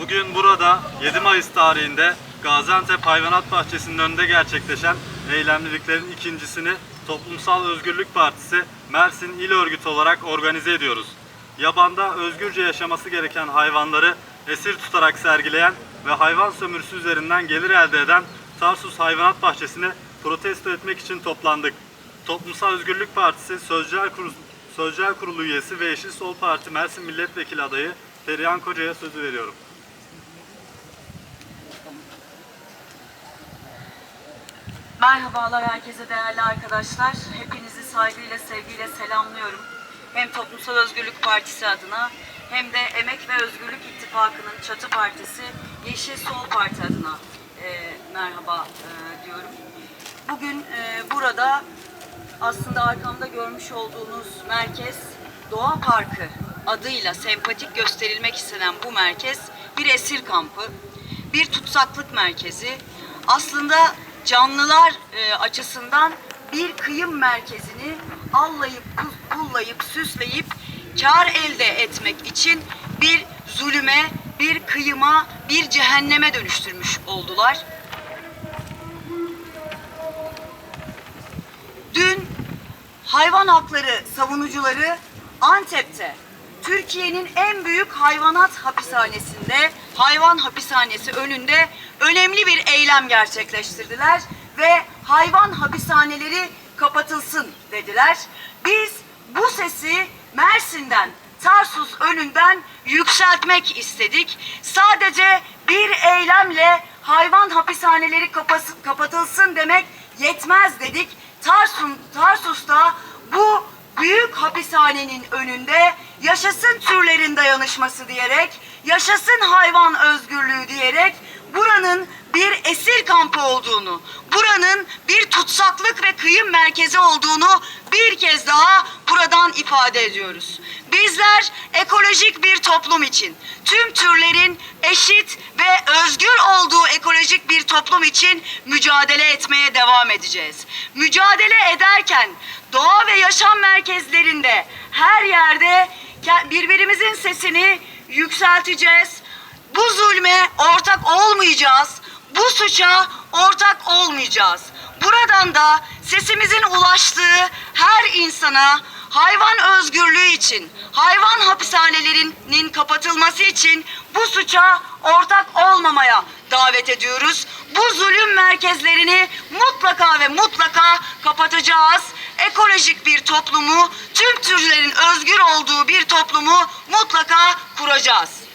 Bugün burada 7 Mayıs tarihinde Gaziantep Hayvanat Bahçesi'nin önünde gerçekleşen eylemliliklerin ikincisini Toplumsal Özgürlük Partisi Mersin İl Örgütü olarak organize ediyoruz. Yabanda özgürce yaşaması gereken hayvanları esir tutarak sergileyen ve hayvan sömürüsü üzerinden gelir elde eden Tarsus Hayvanat Bahçesi'ni protesto etmek için toplandık. Toplumsal Özgürlük Partisi Sözcüler Kurulu, Sözcüler Kurulu üyesi ve Yeşil Sol Parti Mersin Milletvekili adayı Perihan Koca'ya sözü veriyorum. Merhabalar herkese değerli arkadaşlar. Hepinizi saygıyla, sevgiyle selamlıyorum. Hem Toplumsal Özgürlük Partisi adına hem de Emek ve Özgürlük İttifakı'nın çatı partisi Yeşil Sol Parti adına e, merhaba e, diyorum. Bugün e, burada aslında arkamda görmüş olduğunuz merkez Doğa Parkı adıyla sempatik gösterilmek istenen bu merkez bir esir kampı, bir tutsaklık merkezi. Aslında canlılar e, açısından bir kıyım merkezini allayıp, kul- kullayıp, süsleyip kar elde etmek için bir zulüme, bir kıyıma, bir cehenneme dönüştürmüş oldular. Dün hayvan hakları savunucuları Antep'te Türkiye'nin en büyük hayvanat hapishanesinde, hayvan hapishanesi önünde önemli bir eylem gerçekleştirdiler ve hayvan hapishaneleri kapatılsın dediler. Biz bu sesi Mersin'den, Tarsus önünden yükseltmek istedik. Sadece bir eylemle hayvan hapishaneleri kapatılsın demek yetmez dedik. Tarsun, Tarsus'ta hapishanenin önünde yaşasın türlerin dayanışması diyerek, yaşasın hayvan özgürlüğü diyerek buranın bir esir kampı olduğunu, buranın bir tutsaklık ve kıyım merkezi olduğunu bir kez daha buradan ifade ediyoruz. Bizler ekolojik bir toplum için, tüm türlerin eşit ve özgür olduğu ekolojik bir toplum için mücadele etmeye devam edeceğiz. Mücadele ederken doğa ve yaşam merkezlerinde her yerde birbirimizin sesini yükselteceğiz. Bu zulme ortak olmayacağız. Bu suça ortak olmayacağız. Buradan da sesimizin ulaştığı her insana hayvan özgürlüğü için, hayvan hapishanelerinin kapatılması için bu suça ortak olmamaya davet ediyoruz. Bu zulüm merkezlerini mutlaka ve mutlaka kapatacağız. Ekolojik bir toplumu, tüm türlerin özgür olduğu bir toplumu mutlaka kuracağız.